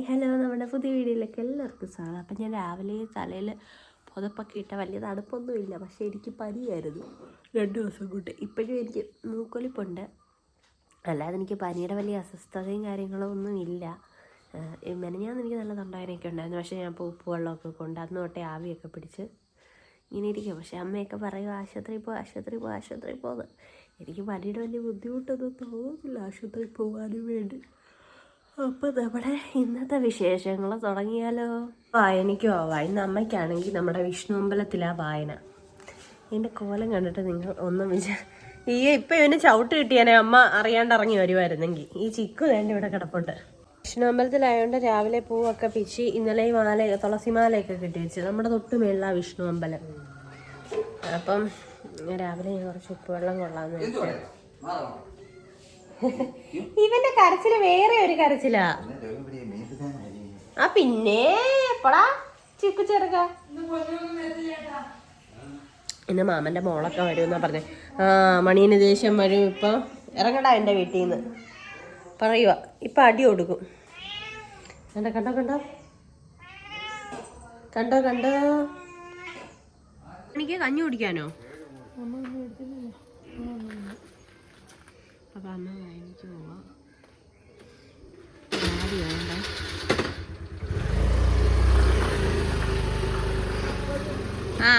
Hi hello നമ്മുടെ പുതിയ വീഡിയോയിലേക്ക് എല്ലാവർക്കും സ്വാഗതം. അപ്പം ഞാൻ രാവിലെ തലയിൽ പുതപ്പൊക്കെ ഇട്ട വലിയ തണുപ്പൊന്നുമില്ല പക്ഷേ എനിക്ക് പനിയായിരുന്നു രണ്ട് ദിവസം കൊണ്ട്. ഇപ്പോഴും എനിക്ക് മൂക്കൊലിപ്പുണ്ട്. അല്ലാതെ എനിക്ക് പനിയുടെ വലിയ അസ്വസ്ഥതയും കാര്യങ്ങളോ ഒന്നും ഇല്ല. മെനഞ്ഞാന്ന് എനിക്ക് നല്ല തൊണ്ടവേനയൊക്കെ ഉണ്ടായിരുന്നു. പക്ഷേ ഞാൻ ഇപ്പോൾ ഉപ്പുവെള്ളമൊക്കെ കൊണ്ട് അന്ന് തൊട്ടേ ആവിയൊക്കെ പിടിച്ച് ഇങ്ങനെ ഇരിക്കും പക്ഷേ അമ്മയൊക്കെ പറയും ആശുപത്രിയിൽ പോകും ആശുപത്രിയിൽ പോകും ആശുപത്രിയിൽ പോകുന്നത് എനിക്ക് പനിയുടെ വലിയ ബുദ്ധിമുട്ടൊന്നും തോന്നുന്നില്ല ആശുപത്രിയിൽ പോകാനും വേണ്ടി. അപ്പോൾ നമ്മുടെ ഇന്നത്തെ വിശേഷങ്ങൾ തുടങ്ങിയാലോ? വായനയ്ക്കും? പോവാം ഇന്ന് അമ്മയ്ക്കാണെങ്കിൽ നമ്മുടെ വിഷ്ണു അമ്പലത്തിലാ വായന. എന്റെ കോലം കണ്ടിട്ട് നിങ്ങൾ ഒന്നും വിചാ ഈ ഇപ്പം ഇവന് ചവിട്ട് കിട്ടിയാനേ അമ്മ അറിയാണ്ട് ഇറങ്ങി വരുമായിരുന്നെങ്കിൽ ഈ ചിക്കു തന്നെ ഇവിടെ കിടപ്പുണ്ട്. വിഷ്ണു അമ്പലത്തിലായതുകൊണ്ട് രാവിലെ പൂവൊക്കെ പിച്ച് ഇന്നലെ മാല തുളസി മാലയൊക്കെ കിട്ടി വെച്ച്. നമ്മുടെ തൊട്ട് മേളിലാണ് വിഷ്ണു അമ്പലം അപ്പം രാവിലെ ഞാൻ കുറച്ച് ഉപ്പുവെള്ളം കൊള്ളാമെന്ന് വെച്ചാൽ ഇവന്റെ കരച്ചിൽ വേറെ ഒരു കരച്ചിലാ. ആ പിന്നെ എപ്പടാ ചിക്കു ചെറുക്ക. എന്നെ മാമന്റെ മോളൊക്കെ വരുമെന്നാ പറഞ്ഞേ. ആ മണീന് ദേഷ്യം വരും ഇപ്പൊ. ഇറങ്ങടാ എന്റെ വീട്ടിൽ നിന്ന് പറയുക ഇപ്പൊ അടി കൊടുക്കും കണ്ടോ കണ്ടോ കണ്ടോ? കണ്ടോ കണ്ടോ? എനിക്ക് കഞ്ഞി കുടിക്കാനോ? അപ്പൊ അമ്മ വായനയ്ക്ക് പോവാം വേണ്ട ആ.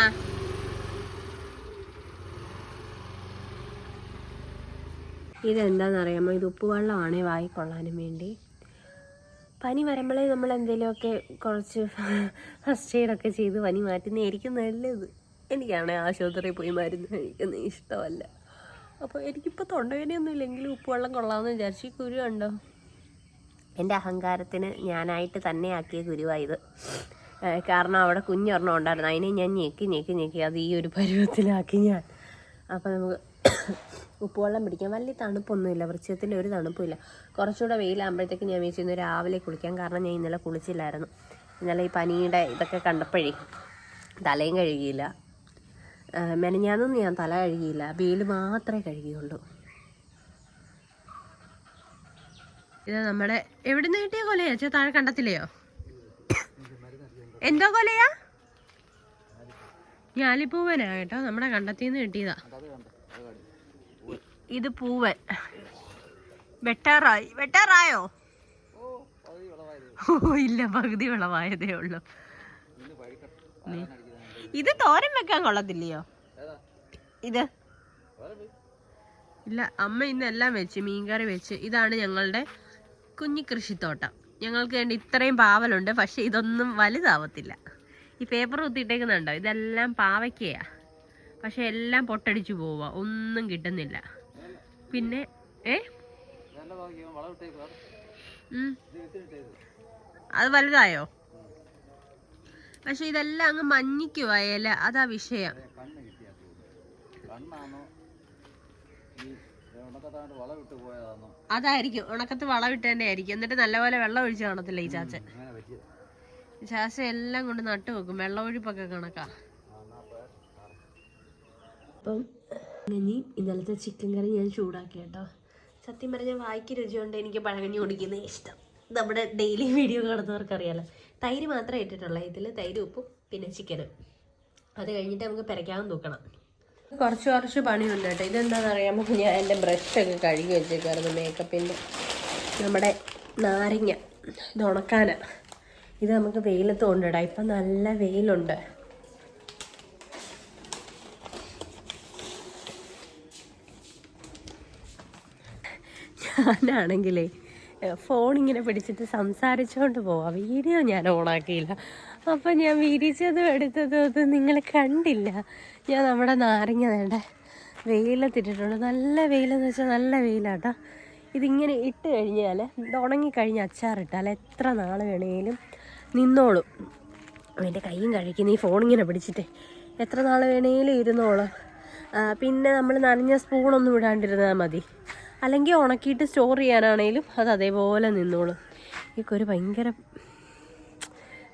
ഇതെന്താണെന്നറിയാമോ ഇത് ഉപ്പുവെള്ളമാണ് വായിക്കൊള്ളാനും വേണ്ടി. പനി വരുമ്പോഴേ നമ്മൾ എന്തെങ്കിലുമൊക്കെ കുറച്ച് ഫസ്റ്റ് എയ്ഡൊക്കെ ചെയ്ത് പനി മാറ്റുന്നതായിരിക്കും നല്ലത്. എനിക്കാണെ ആശുപത്രിയിൽ പോയി മരുന്ന് കഴിക്കുന്നത് ഇഷ്ടമല്ല. അപ്പോൾ എനിക്കിപ്പോൾ തൊണ്ടവേദനയൊന്നും ഇല്ലെങ്കിലും ഉപ്പുവെള്ളം കൊള്ളാമെന്ന് വിചാരിച്ചു ഈ കുരു കണ്ടോ? എന്റെ അഹങ്കാരത്തിന് ഞാനായിട്ട് തന്നെ ആക്കിയ കുരുവായത്. കാരണം അവിടെ കുഞ്ഞൊരെണ്ണം ഉണ്ടായിരുന്നു. അതിനെ ഞാൻ ഞെക്കി ഞെക്കി ഞെക്കി അത് ഈ ഒരു പരുവത്തിലാക്കി ഞാൻ. അപ്പോൾ നമുക്ക് ഉപ്പുവെള്ളം പിടിക്കാൻ വലിയ തണുപ്പൊന്നുമില്ല. വൃക്ഷത്തിൽ ഒരു തണുപ്പില്ല കുറച്ചുകൂടെ വെയിലാകുമ്പോഴത്തേക്ക് ഞാൻ വിചാരിച്ചു രാവിലെ കുളിക്കാം. കാരണം ഞാൻ ഇന്നലെ കുളിച്ചില്ലായിരുന്നു. ഇന്നലെ ഈ പനിയുടെ ഇതൊക്കെ കണ്ടപ്പോഴേ തലയും കഴുകിയില്ല. മെനഞ്ഞാന്നൊന്നും ഞാൻ തല കഴുകിയില്ല. വെയിൽ മാത്രമേ കഴുകിയുള്ളൂ. ഇത് നമ്മുടെ എവിടുന്ന് കിട്ടിയ കൊലയാ? ചേ താഴെ കണ്ടത്തില്ലയോ? എന്തോ കൊലയാ? ഞാലിപ്പൂവനാ കേട്ടോ. നമ്മുടെ കണ്ടത്തിൽ നിന്ന് കിട്ടിയതാ ഇത് പൂവൻ. വെട്ടാറായി. വെട്ടാറായോ? ഓ ഇല്ല പകുതി വിളവായതേ ഉള്ളൂ. ഇത് തോരൻ വെക്കാൻ കൊള്ളത്തില്ലയോ? ഇത്. ഇല്ല അമ്മ ഇന്ന് എല്ലാം വെച്ച് മീൻകറി വെച്ച്. ഇതാണ് ഞങ്ങളുടെ കുഞ്ഞി കൃഷിത്തോട്ടം. ഞങ്ങൾക്ക് വേണ്ടി ഇത്രയും പാവലുണ്ട് പക്ഷെ ഇതൊന്നും വലുതാവത്തില്ല. ഈ പേപ്പർ കുത്തിയിട്ടേക്കുന്നുണ്ടോ? ഇതെല്ലാം പാവയ്ക്കയാ. പക്ഷെ എല്ലാം പൊട്ടടിച്ചു പോവുക ഒന്നും കിട്ടുന്നില്ല. പിന്നെ ഏ. അത് വലുതായോ? പക്ഷെ ഇതെല്ലാം അങ്ങ് മഞ്ഞിക്കുവാ ഇല അതാ വിഷയം. അതായിരിക്കും. ഉണക്കത്ത് വളമിട്ട് തന്നെ ആയിരിക്കും. എന്നിട്ട് നല്ലപോലെ വെള്ളം ഒഴിച്ച് കാണത്തില്ല ഈ ചാച്ച ചാച്ച എല്ലാം കൊണ്ട് നട്ടു വെക്കും. വെള്ളമൊഴിപ്പൊക്കെ കണക്കാ. അപ്പം ഇനി ഇന്നലത്തെ ചിക്കൻ കറി ഞാൻ ചൂടാക്കി കേട്ടോ. സത്യം പറഞ്ഞാൽ വായിക്ക് രുചിയുണ്ട് എനിക്ക് പഴകഞ്ഞി കുടിക്കുന്നത് ഇഷ്ടം. നമ്മുടെ ഡെയിലി വീഡിയോ കാണുന്നവർക്ക് അറിയാലോ തൈര് മാത്രമേ ഇട്ടിട്ടുള്ളൂ. ഇതിൽ തൈര് ഉപ്പും പിന്നെ ചിക്കനും. അത് കഴിഞ്ഞിട്ട് നമുക്ക് പെരയ്ക്കാൻ തൂക്കണം. കുറച്ച് കുറച്ച് പണിയുണ്ട് കേട്ടോ. ഇതെന്താണെന്ന് അറിയാമോ ഞാൻ എന്റെ ബ്രഷൊക്കെ കഴുകി വെച്ചേക്കായിരുന്നു മേക്കപ്പിന്റെ. നമ്മുടെ നാരങ്ങ ഇത് ഉണക്കാന. ഇത് നമുക്ക് വെയിലത്ത് കൊണ്ടിടാം. ഇപ്പം നല്ല വെയിലുണ്ട്. ഞാനാണെങ്കിലേ ഫോൺ ഇങ്ങനെ പിടിച്ചിട്ട് സംസാരിച്ചുകൊണ്ട് പോവാം. വീഡിയോ ഞാൻ ഓണാക്കിയില്ല. അപ്പം ഞാൻ വിരിച്ചതും എടുത്തതും അത് നിങ്ങൾ കണ്ടില്ല. ഞാൻ നമ്മുടെ നാരങ്ങ വേണ്ട വെയിലത്തിട്ടിട്ടുണ്ട്. നല്ല വെയിലെന്ന് വെച്ചാൽ നല്ല വെയിലാട്ടോ. ഇതിങ്ങനെ ഇട്ട് കഴിഞ്ഞാൽ ഇത് ഉണങ്ങിക്കഴിഞ്ഞ് അച്ചാറിട്ടാൽ എത്ര നാൾ വേണേലും നിന്നോളും. എന്റെ കൈയും കഴിക്കുന്ന ഈ ഇങ്ങനെ പിടിച്ചിട്ട് എത്ര നാൾ വേണേലും ഇരുന്നോളും. പിന്നെ നമ്മൾ നനഞ്ഞ സ്പൂണൊന്നും ഇടാണ്ടിരുന്നാൽ മതി. അല്ലെങ്കിൽ ഉണക്കിയിട്ട് സ്റ്റോർ ചെയ്യാനാണെങ്കിലും അത് അതേപോലെ നിന്നോളും. ഇതൊക്കെ ഒരു ഭയങ്കര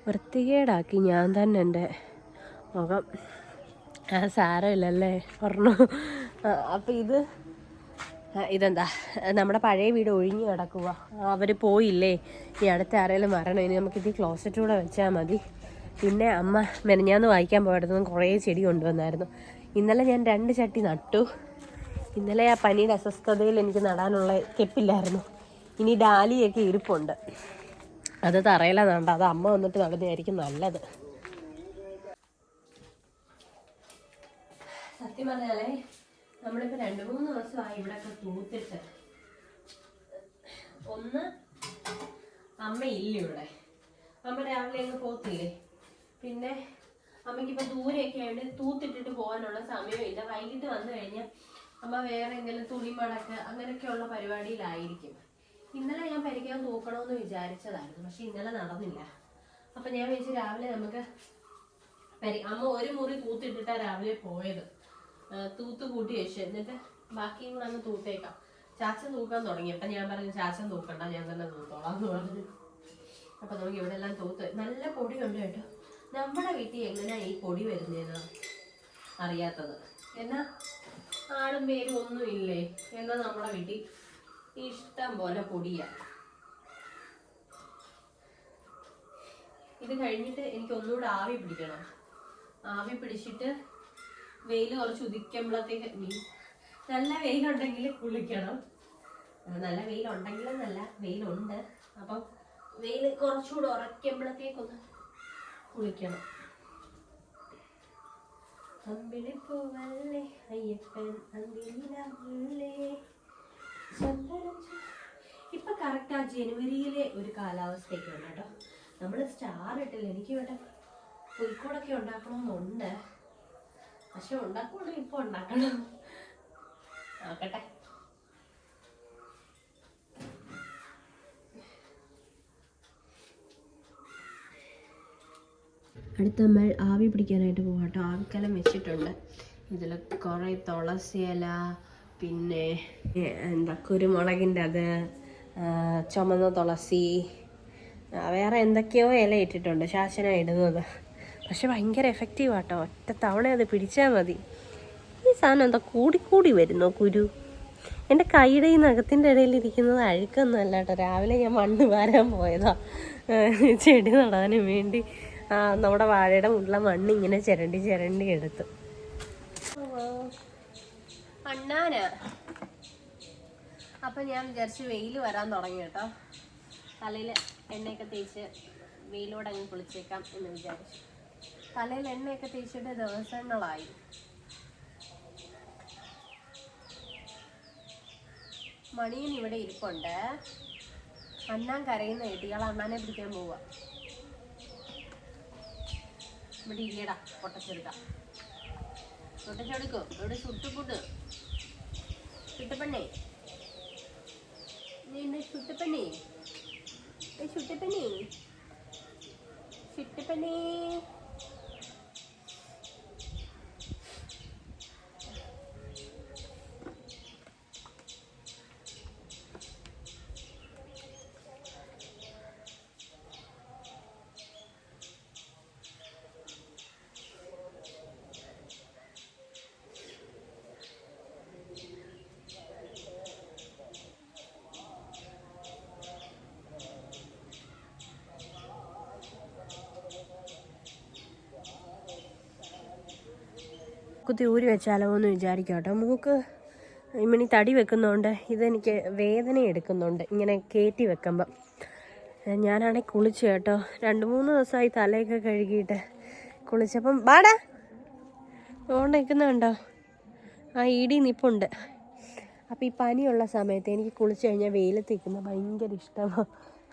വൃത്തികേടാക്കി. ഞാൻ തന്നെ എന്റെ മുഖം ആ സാരമില്ലല്ലേ പറഞ്ഞു. അപ്പം ഇത് ഇതെന്താ? നമ്മുടെ പഴയ വീട് ഒഴിഞ്ഞു കിടക്കുക അവർ പോയില്ലേ? ഈ അടുത്ത ആരെങ്കിലും വരണം. ഇനി നമുക്ക് ഇത് ക്ലോസറ്റിലൂടെ വെച്ചാൽ മതി. പിന്നെ അമ്മ മെനഞ്ഞാന്ന് വായിക്കാൻ പോയിടത്തുനിന്ന് കുറേ ചെടി കൊണ്ടുവന്നായിരുന്നു. ഇന്നലെ ഞാൻ രണ്ട് ചട്ടി നട്ടു. ഇന്നലെ ആ പനിയുടെ അസ്വസ്ഥതയിൽ എനിക്ക് നടാനുള്ള കെപ്പില്ലായിരുന്നു. ഇനി ഡാലിയൊക്കെ ഇരിപ്പുണ്ട്. അത് തറയില അത് അമ്മ വന്നിട്ട് നടന്നതായിരിക്കും നല്ലത്. സത്യം പറഞ്ഞാലേ നമ്മളിപ്പോൾ രണ്ടു മൂന്ന് ദിവസമായി ഇവിടെയൊക്കെ തൂത്തിട്ട് ഒന്ന് അമ്മ ഇല്ല ഇവിടെ. അമ്മ രാവിലെ അങ്ങ് പോത്തില്ലേ? പിന്നെ അമ്മയ്ക്ക് ഇപ്പൊ ദൂരെയൊക്കെ ആയിട്ട് തൂത്തിട്ടിട്ട് പോകാനുള്ള സമയമില്ല. വൈകിട്ട് വന്നു കഴിഞ്ഞാൽ അമ്മ വേറെ എന്തെങ്കിലും തുണി മടക്ക് അങ്ങനെയൊക്കെയുള്ള പരിപാടിയിലായിരിക്കും. ഇന്നലെ ഞാൻ പരിക്കാൻ തൂക്കണമെന്ന് വിചാരിച്ചതായിരുന്നു പക്ഷെ ഇന്നലെ നടന്നില്ല. അപ്പൊ ഞാൻ വിചാരിച്ചു രാവിലെ നമുക്ക് പരി അമ്മ ഒരു മുറി തൂത്തിട്ടിട്ടാ രാവിലെ പോയത്. തൂത്ത് കൂട്ടി വെച്ചു. എന്നിട്ട് ബാക്കിയും കൂടെ അങ്ങ് തൂത്തേക്കാം. ചാച്ചൻ തൂക്കാൻ തുടങ്ങി. അപ്പൊ ഞാൻ പറഞ്ഞു ചാച്ചൻ തൂക്കണ്ട ഞാൻ തന്നെ തൂത്തോളാം എന്ന് പറഞ്ഞു. അപ്പൊ നമുക്ക് ഇവിടെ എല്ലാം തൂത്ത് നല്ല പൊടി ഉണ്ട് കേട്ടോ. നമ്മുടെ വീട്ടിൽ എങ്ങനെയാ ഈ പൊടി വരുന്നതെന്ന് അറിയാത്തത്. എന്നാ? ആടും പേരും ഒന്നുമില്ലേ എന്നാ നമ്മുടെ വീട്ടിൽ ഇഷ്ടം പോലെ പൊടിയാ. ഇത് കഴിഞ്ഞിട്ട് എനിക്ക് ഒന്നുകൂടെ ആവി പിടിക്കണം. ആവി പിടിച്ചിട്ട് വെയിൽ കുറച്ച് ഉദിക്കുമ്പോഴത്തേക്ക് നല്ല വെയിലുണ്ടെങ്കിൽ കുളിക്കണം. നല്ല ആ, നല്ല വെയിലുണ്ട്. അപ്പം വെയിൽ കുറച്ചുകൂടെ ഉറയ്ക്കുമ്പോഴത്തേക്കൊന്ന് കുളിക്കണം. അമ്പിളിപ്പൂവല്ലേ അയ്യപ്പൻ ചു- ഇപ്പൊ കറക്റ്റ് ആ ജനുവരിയിലെ ഒരു കാലാവസ്ഥയൊക്കെ കേട്ടോ. നമ്മൾ സ്റ്റാർ ഇട്ടില്ല. എനിക്ക് ഇവിടെ പുൽക്കൂടൊക്കെ ഉണ്ടാക്കണമെന്നുണ്ട് പക്ഷെ ഉണ്ടാക്കണം ഇപ്പൊ ഉണ്ടാക്കണം. നോക്കട്ടെ. അടുത്ത നമ്മൾ ആവി പിടിക്കാനായിട്ട് പോകാം കേട്ടോ ആവിക്കലം വെച്ചിട്ടുണ്ട്. ഇതിൽ കുറേ തുളസി ഇല പിന്നെ എന്താ കുരുമുളകിന്റെ അത് ചുമന്ന തുളസി വേറെ എന്തൊക്കെയോ ഇല ഇട്ടിട്ടുണ്ട്. ശാസന ഇടുന്നത്. പക്ഷെ ഭയങ്കര എഫക്റ്റീവ് ആട്ടോ. ഒറ്റ തവണ അത് പിടിച്ചാൽ മതി. ഈ സാധനം എന്താ കൂടിക്കൂടി വരുന്നോ കുരു? എന്റെ കൈയുടെ ഈ നഖത്തിന്റെ ഇടയിൽ ഇരിക്കുന്നത് അഴുക്കൊന്നും അല്ല കേട്ടോ. രാവിലെ ഞാൻ മണ്ണ് വാരാൻ പോയതാ. ചെടി നടാനും വേണ്ടി. നമ്മുടെ വാഴയുടെ മുള്ള മണ്ണ് ഇങ്ങനെ ചിരണ്ടി ചിരണ്ടി എടുത്തു. അണ്ണാന. അപ്പം ഞാൻ വിചാരിച്ചു വെയിൽ വരാൻ തുടങ്ങി കേട്ടോ. തലയിൽ എണ്ണയൊക്കെ തേച്ച് വെയിലോടെ അങ്ങ് കുളിച്ചേക്കാം എന്ന് വിചാരിച്ചു. തലയിൽ എണ്ണയൊക്കെ തേച്ചിട്ട് ദിവസങ്ങളായി. മണിയൻ ഇവിടെ ഇരിപ്പുണ്ട്. അണ്ണാൻ കരയുന്ന കേട്ട് ഇയാൾ അണ്ണാനെ പിടിക്കാൻ പോവുക ഇവിടെ ഇരിയടാ പൊട്ടച്ചെടുക്ക. പൊട്ടച്ചെടുക്കും? ഇവിടെ ചുട്ടുപുട്ട്. ചുട്ടപ്പണ്ണേ നീ ചുട്ടപ്പണ്ണേ ചുട്ടപ്പണ്ണേ ചുട്ടപ്പണ്ണേ കുത്തി ഊരി വെച്ചാലോ എന്ന് വിചാരിക്കും കേട്ടോ. മൂക്ക് ഇമ്മിണി തടി വെക്കുന്നതുകൊണ്ട് ഇതെനിക്ക് വേദന എടുക്കുന്നുണ്ട്. ഇങ്ങനെ കയറ്റി വെക്കുമ്പം. ഞാനാണെങ്കിൽ കുളിച്ചു കേട്ടോ. രണ്ട് മൂന്ന് ദിവസമായി തലയൊക്കെ കഴുകിയിട്ട് കുളിച്ചപ്പം ബാടാ ഓണ്ട് നിൽക്കുന്നുണ്ടോ ആ ഇടി നിപ്പുണ്ട്. അപ്പോൾ ഈ പനിയുള്ള സമയത്ത് എനിക്ക് കുളിച്ചു കഴിഞ്ഞാൽ വെയിലത്ത് ഭയങ്കര ഇഷ്ടമാണ്.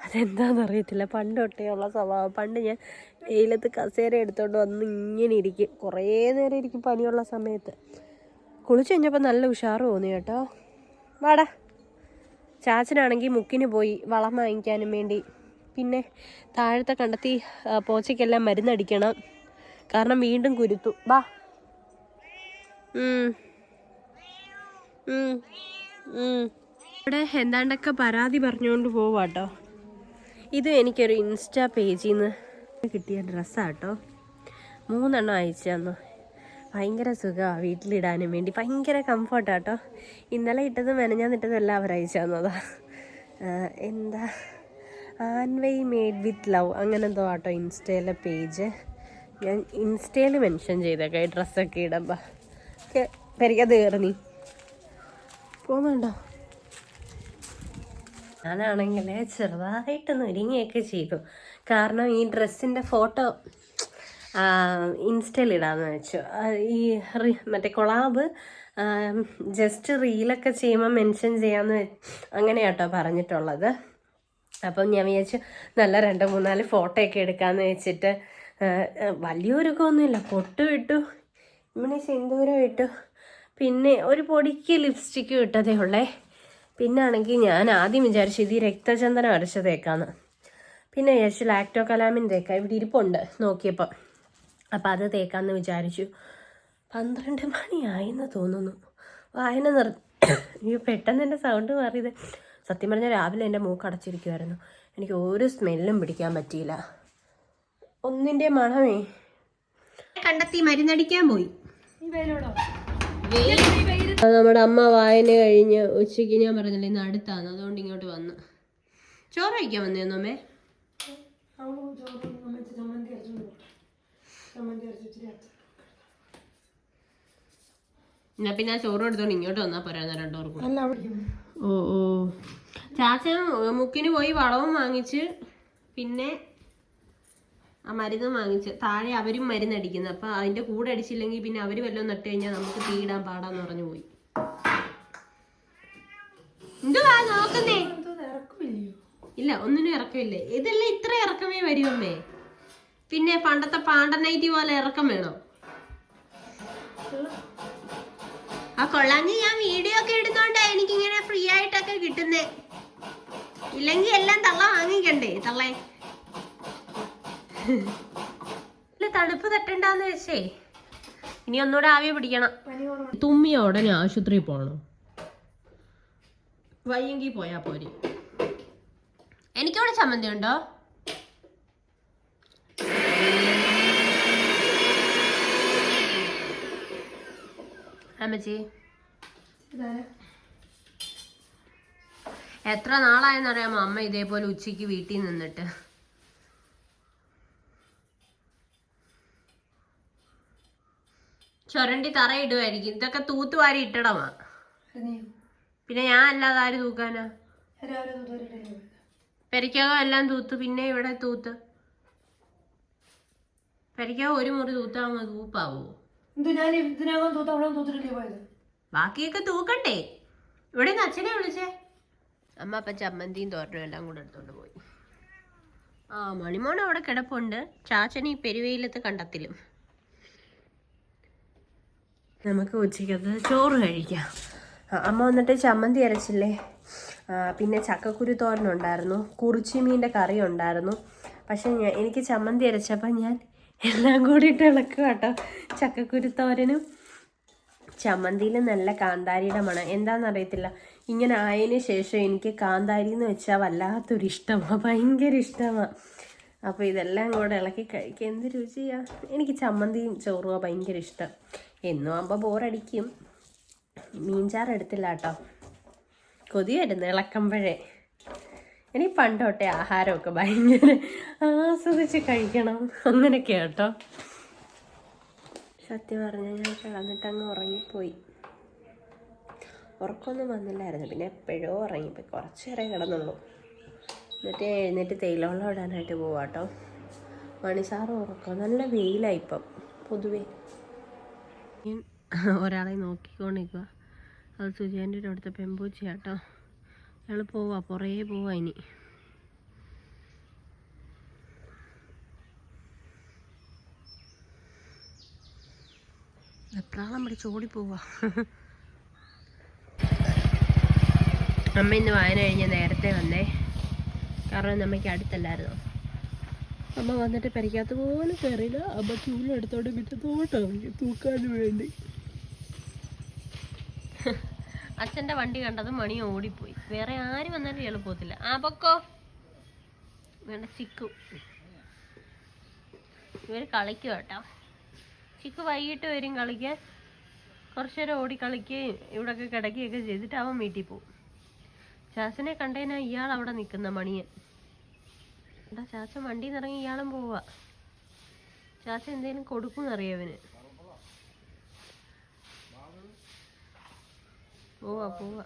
അതെന്താണെന്ന് അറിയത്തില്ല. പണ്ട് തൊട്ടേ ഉള്ള സ്വഭാവം. പണ്ട് ഞാൻ വെയിലത്ത് കസേര എടുത്തുകൊണ്ട് വന്ന് ഇങ്ങനെ ഇരിക്കും. കുറേ നേരം ഇരിക്കും പനിയുള്ള സമയത്ത്. കുളിച്ചു കഴിഞ്ഞപ്പോൾ നല്ല ഉഷാർ തോന്നി കേട്ടോ. വാടാ. ചാച്ചനാണെങ്കിൽ മുക്കിന് പോയി വളം വാങ്ങിക്കാനും വേണ്ടി. പിന്നെ താഴത്തെ കണ്ടെത്തി പോച്ചയ്ക്കെല്ലാം മരുന്നടിക്കണം. കാരണം വീണ്ടും കുരുത്തു. ഉം. ഇവിടെ എന്താണ്ടൊക്കെ പരാതി പറഞ്ഞുകൊണ്ട് പോവാട്ടോ. ഇത് എനിക്കൊരു ഇൻസ്റ്റാ പേജിൽ നിന്ന് കിട്ടിയ ഡ്രസ്സാട്ടോ. മൂന്നെണ്ണം അയച്ചു തന്നു. ഭയങ്കര സുഖമാണ് വീട്ടിലിടാനും വേണ്ടി. ഭയങ്കര കംഫർട്ടാട്ടോ. ഇന്നലെ ഇട്ടതും മെനഞ്ഞാന്ന് ഇട്ടതും എല്ലാം അവർ അയച്ചു തന്നതാ. എന്താ? ആൻവൈ മെയ്ഡ് വിത്ത് ലവ് അങ്ങനെ എന്തോ ആട്ടോ ഇൻസ്റ്റയിലെ പേജ്. ഞാൻ ഇൻസ്റ്റയിൽ മെൻഷൻ ചെയ്തേക്കാം ഈ ഡ്രസ്സൊക്കെ ഇടുമ്പോൾ പെരിക്കത് കയറി നീ. പോകുന്നുണ്ടോ ഞാനാണെങ്കിൽ ചെറുതായിട്ടൊന്ന് ഒരുങ്ങിയൊക്കെ ചെയ്തു. കാരണം ഈ ഡ്രസ്സിന്റെ ഫോട്ടോ ഇൻസ്റ്റയിൽ ഇടാമെന്ന് വെച്ചു. ഈ മറ്റേ കൊളാബ് ജസ്റ്റ് റീലൊക്കെ ചെയ്യുമ്പോൾ മെൻഷൻ ചെയ്യാമെന്ന് അങ്ങനെയാട്ടോ പറഞ്ഞിട്ടുള്ളത്. അപ്പം ഞാൻ വിചാരിച്ചു നല്ല രണ്ട് മൂന്നാൽ ഫോട്ടോ ഒക്കെ എടുക്കാമെന്ന് വെച്ചിട്ട് വലിയൊരുക്കമൊന്നുമില്ല. പൊട്ട് ഇട്ടു. ഇമ്മണി സിന്ദൂരം ഇട്ടു. പിന്നെ ഒരു പൊടിക്ക് ലിപ്സ്റ്റിക്ക് ഇട്ടതേ ഉള്ളേ. പിന്നെ ആണെങ്കിൽ ഞാൻ ആദ്യം വിചാരിച്ചു ഇത് ഈ രക്തചന്ദനം അടച്ച തേക്കാന്ന് പിന്നെ വിചാരിച്ചു ലാക്ടോ കലാമിൻ തേക്ക. ഇവിടെ ഇരിപ്പുണ്ട് നോക്കിയപ്പോൾ അപ്പം അത് തേക്കാന്ന് വിചാരിച്ചു. പന്ത്രണ്ട് മണിയായെന്ന് തോന്നുന്നു. വായന നിർ അയ്യോ പെട്ടെന്ന് എന്റെ സൗണ്ട് മാറിയത്. സത്യം പറഞ്ഞാൽ രാവിലെ എന്റെ മൂക്ക് അടച്ചിരിക്കുമായിരുന്നു എനിക്ക് ഒരു സ്മെല്ലും പിടിക്കാൻ പറ്റിയില്ല. ഒന്നിന്റെ മണമേ. കണ്ടെത്തി മരുന്നടിക്കാൻ പോയി. അത് നമ്മുടെ അമ്മ വായന കഴിഞ്ഞ് ഉച്ചയ്ക്ക് ഞാൻ പറഞ്ഞില്ല ഇന്ന് അടുത്താണ്. അതുകൊണ്ട് ഇങ്ങോട്ട് വന്ന്. ചോറ് കഴിക്കാൻ വന്നിരുന്നു അമ്മേ? എന്നാ പിന്നെ ആ ചോറ് എടുത്തോണ്ട് ഇങ്ങോട്ട് വന്നാ പോരാ രണ്ടു ഓ ഓ. ചാച്ചൻ മുക്കിന് പോയി വളവും വാങ്ങിച്ച് പിന്നെ ആ മരുന്ന് വാങ്ങിച്ച് താഴെ അവരും മരുന്നടിക്കുന്നത് അപ്പൊ അതിന്റെ കൂടെ അടിച്ചില്ലെങ്കിൽ പിന്നെ അവർ വല്ലതും നട്ട് കഴിഞ്ഞാൽ നമുക്ക് തീടാൻ പാടാന്ന് പറഞ്ഞു പോയി. എന്തുവാ നോക്കുന്നേ? ഇല്ല ഒന്നിനും ഇറക്കമില്ലേ? ഇതെല്ലാം ഇത്ര ഇറക്കമേ വരുമമ്മേ പിന്നെ പണ്ടത്തെ പാണ്ടനൈറ്റി പോലെ ഇറക്കം വേണോ? ആ കൊള്ളാഞ്ഞ് ഞാൻ വീഡിയോ ഒക്കെ ഇടുന്നോണ്ടാ എനിക്കിങ്ങനെ ഫ്രീ ആയിട്ടൊക്കെ കിട്ടുന്നേ. ഇല്ലെങ്കിൽ എല്ലാം തള്ള വാങ്ങിക്കണ്ടേ തള്ളേ? ഇല്ല തണുപ്പ് തട്ടണ്ടെന്ന് വെച്ചേ. ഇനി ഒന്നുകൂടെ ആവി പിടിക്കണം. തുമ്മിയ ഉടനെ ആശുപത്രി പോണോ. വയ്യെങ്കിൽ പോയാ പോരെ. എനിക്കവിടെ ചമ്മന്തി ഉണ്ടോ? അമ്മച്ചി. എത്ര നാളായെന്നറിയാമോ അമ്മ ഇതേപോലെ ഉച്ചയ്ക്ക് വീട്ടിൽ നിന്നിട്ട്. ചുരണ്ടി തറയിടുമായിരിക്കും ഇതൊക്കെ തൂത്തുവാരി ഇട്ടടമാ പിന്നെ ഞാൻ അല്ലാതെ ആര് തൂക്കാനാ? പെരയ്ക്കകം എല്ലാം തൂത്ത് പിന്നെ ഇവിടെ തൂത്ത്. പെരയ്ക്കകം ഒരു മുറി തൂത്താവുമ്പോ തൂപ്പാവോ? ബാക്കിയൊക്കെ തൂക്കണ്ടേ? ഇവിടെ നിന്ന് അച്ഛനെ വിളിച്ചേ. അമ്മ അപ്പം ചമ്മന്തിയും തോരനും എല്ലാം കൂടെ എടുത്തോണ്ട് പോയി. ആ മണിമോൻ അവിടെ കിടപ്പുണ്ട്. ചാച്ചനെ ഈ പെരുവയിലത്ത് കണ്ടത്തിലും. നമുക്ക് ഉച്ചയ്ക്കത് ചോറ് കഴിക്കാം. അമ്മ വന്നിട്ട് ചമ്മന്തി അരച്ചില്ലേ? പിന്നെ ചക്കക്കുരു തോരനുണ്ടായിരുന്നു കുറിച്ചി മീന്റെ കറി ഉണ്ടായിരുന്നു. പക്ഷെ എനിക്ക് ചമ്മന്തി അരച്ചപ്പോൾ ഞാൻ എല്ലാം കൂടി ഇട്ട് ഇളക്കുക കേട്ടോ ചക്കക്കുരു തോരനും ചമ്മന്തിയിൽ നല്ല കാന്താരിയുടെ മണം എന്താണെന്ന് അറിയത്തില്ല ഇങ്ങനെ ആയതിന് ശേഷം എനിക്ക് കാന്താരി എന്ന് വെച്ചാൽ വല്ലാത്തൊരു ഇഷ്ടമാണ് ഭയങ്കര ഇഷ്ടമാണ് അപ്പോൾ ഇതെല്ലാം കൂടെ ഇളക്കി കഴിക്കുക എന്ത് രുചിയാണ് എനിക്ക് ചമ്മന്തിയും ചോറുമാണ് ഭയങ്കര ഇഷ്ടം. എന്നും ആകുമ്പോൾ ബോറടിക്കും. മീൻചാറ് എടുത്തില്ല കേട്ടോ കൊതി വരുന്നു ഇളക്കുമ്പോഴേ. ഇനി പണ്ടോട്ടെ ആഹാരമൊക്കെ ഭയങ്കര ആസ്വദിച്ച് കഴിക്കണം. അങ്ങനെയൊക്കെ കേട്ടോ. സത്യം പറഞ്ഞാൽ ഞാൻ കിടന്നിട്ട് അങ്ങ് ഉറങ്ങിപ്പോയി. ഉറക്കമൊന്നും വന്നില്ലായിരുന്നു. പിന്നെ എപ്പോഴോ ഉറങ്ങിപ്പോയി. കുറച്ച് നേരം കിടന്നുള്ളൂ. എന്നിട്ട് എഴുന്നേറ്റ് തേയിലവെള്ളം ഇടാനായിട്ട് പോവാട്ടോ. മണിസാറ് ഉറക്കം. നല്ല വെയിലായി ഇപ്പം പൊതുവേ. ഒരാളെ നോക്കിക്കൊണ്ടിരിക്കുക അത് സുജേന്റെ അടുത്ത പെമ്പൂച്ചയാട്ടോ അയാൾ പോവാ പുറകെ പോവാ ഇനി. എത്രാളം പിടിച്ച് ഓടിപ്പോവാ. അമ്മ ഇന്ന് വായന കഴിഞ്ഞ് നേരത്തെ വന്നേ. കാരണം നമ്മയ്ക്ക് അടുത്തല്ലായിരുന്നു. അമ്മ വന്നിട്ട് പരിക്കാത്ത പോലെ കയറിയില്ല അമ്മ ചൂലെടുത്തോണ്ട് മിറ്റത്തോട്ട് തൂക്കാൻ വേണ്ടി. അച്ഛന്റെ വണ്ടി കണ്ടത് മണി ഓടിപ്പോയി. വേറെ ആര് വന്നാലും ഇയാൾ പോകത്തില്ല. ആ പൊക്കോ. വേണ്ട ചിക്കു. ഇവർ കളിക്കും കേട്ടോ ചിക്കു വൈകിട്ട് വരും കളിക്കാൻ കുറച്ചു നേരം ഓടി കളിക്കുകയും ഇവിടെയൊക്കെ കിടക്കുകയൊക്കെ ചെയ്തിട്ട് അവൻ വീട്ടിൽ പോവും ചാച്ചനെ കണ്ടതിനാ ഇയാൾ അവിടെ നിൽക്കുന്ന മണിയൻ. എടാ ചാച്ച വണ്ടിയിൽ നിന്ന് ഇറങ്ങി ഇയാളും പോവാ. ചാച്ച എന്തേലും അറിയാവന് പോവാ പോവാ.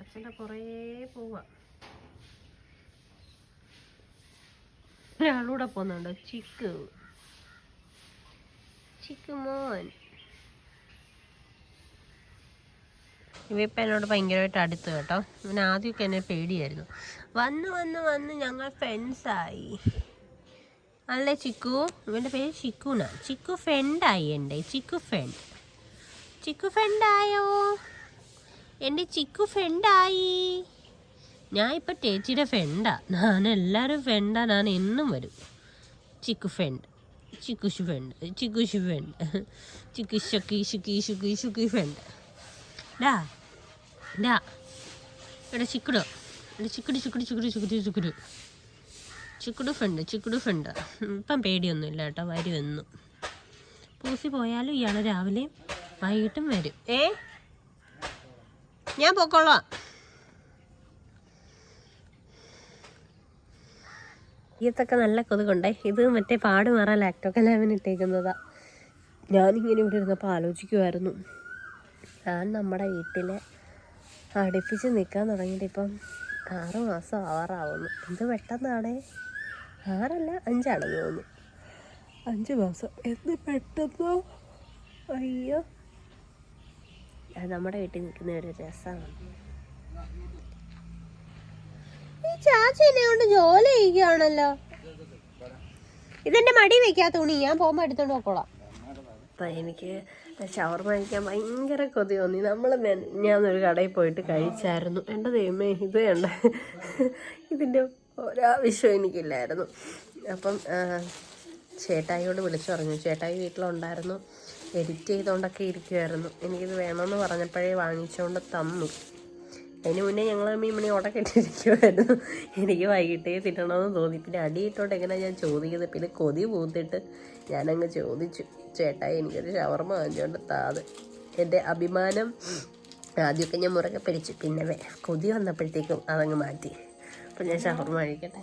അച്ഛന്റെ കുറേ പോവാ. ഒരാളൂടെ പോകുന്നുണ്ടോ ചിക്ക്. ചിക്ക് മോൻ. ഇവയിപ്പം എന്നോട് ഭയങ്കരമായിട്ട് അടുത്ത് കേട്ടോ. ഇവന് ആദ്യമൊക്കെ എന്നെ പേടിയായിരുന്നു. വന്ന് വന്ന് വന്ന് ഞങ്ങൾ ഫ്രണ്ട്സായി അല്ലേ ചിക്കു? ഇവന്റെ പേര് ചിക്കുന. ചിക്കു ഫ്രണ്ടായി എന്റെ ചിക്കു ഫ്രണ്ട് ചിക്കു ഫ്രണ്ടായോ എന്റെ ചിക്കു ഫ്രണ്ടായി ഞാൻ ഇപ്പം ചേച്ചിയുടെ ഫ്രണ്ടാ ഞാൻ എല്ലാവരും ഫ്രണ്ടാ ഞാൻ എന്നും വരും. ചിക്കു ഫ്രണ്ട് ചിക്കുഷു ഫ്രണ്ട് ചിക്കുഷു ഫ്രണ്ട് ചിക്കു കീഷു ഷുക്കി ഷുക്കി ഫ്രണ്ട് ഡാ ഡാ ഇവിടെ ചിക്കുടോ. ഇവിടെ ചിക്കുടി ചിക്കുടി ചിക്കുടി ചിക്കുടി ചിക്കുട്. ചിക്കുടു ഫ്രണ്ട് ചിക്കുടു ഫ്രണ്ട്. ഇപ്പം പേടിയൊന്നുമില്ല കേട്ടോ വരുമെന്നും പൂസി പോയാലും ഇയാൾ രാവിലെ വൈകിട്ടും വരും. ഏ? ഞാൻ പോക്കോളാം. ഇതൊക്കെ നല്ല കൊതുകുണ്ടേ. ഇത് മറ്റേ പാട് മാറാൻ ലാക്ടോക്കെ ലാവിന് ഇട്ടേക്കുന്നതാ. ഞാനിങ്ങനെ ഇവിടെ ഇരുന്നപ്പോൾ ആലോചിക്കുമായിരുന്നു ഞാൻ നമ്മുടെ വീട്ടിൽ അടുപ്പിച്ച് നിൽക്കാൻ തുടങ്ങിയിട്ട് ഇപ്പം ആറ് മാസം ആവാറാവുന്നു. എന്ത് പെട്ടെന്നാണേ? ആറല്ല അഞ്ചാണെന്ന് തോന്നുന്നു. അഞ്ച് മാസം. എന്ത് പെട്ടെന്നോ? അയ്യോ. അത് നമ്മുടെ വീട്ടിൽ നിൽക്കുന്ന ഒരു രസമാണ്. ഈ ചാച്ചി എന്നെ കൊണ്ട് ജോലി ചെയ്യുകയാണല്ലോ. ഇതെന്റെ മടി വെക്കാത്ത തുണി ഞാൻ പോകുമ്പോൾ എടുത്തോണ്ട് പോക്കോളാം അപ്പം എനിക്ക് ഷവർമ കഴിക്കാൻ ഭയങ്കര കൊതി തോന്നി. നമ്മൾ ഞാനൊരു കടയിൽ പോയിട്ട് കഴിച്ചായിരുന്നു. എന്റെ ദൈവമേ ഇത് വേണ്ട ഇതിന്റെ ഒരാവശ്യം എനിക്കില്ലായിരുന്നു. അപ്പം ചേട്ടായിയോട് വിളിച്ചു പറഞ്ഞു. ചേട്ടായി വീട്ടിലുണ്ടായിരുന്നു. എഡിറ്റ് ചെയ്തുകൊണ്ടൊക്കെ ഇരിക്കുമായിരുന്നു എനിക്കിത് വേണമെന്ന് പറഞ്ഞപ്പോഴേ വാങ്ങിച്ചുകൊണ്ട് തന്നു. അതിന് മുന്നേ ഞങ്ങൾ മീൻ മണി ഉടക്കിട്ടിരിക്കുമായിരുന്നു എനിക്ക് വൈകിട്ടേ തിന്നണമെന്ന് തോന്നി. പിന്നെ അടിയിട്ടോണ്ട് എങ്ങനെയാണ് ഞാൻ ചോദിക്കുന്നത്? പിന്നെ കൊതി പൂത്തിട്ട് ഞാനങ്ങ് ചോദിച്ചു. ചേട്ടായി എനിക്കൊരു ഷവർമ വാങ്ങിച്ചുകൊണ്ട് താത് എന്റെ അഭിമാനം ആദ്യമൊക്കെ ഞാൻ മുറക്കെ പിടിച്ചു. പിന്നെ കൊതി വന്നപ്പോഴത്തേക്കും അതങ്ങ് മാറ്റി. അപ്പം ഞാൻ ഷവർമ കഴിക്കട്ടെ.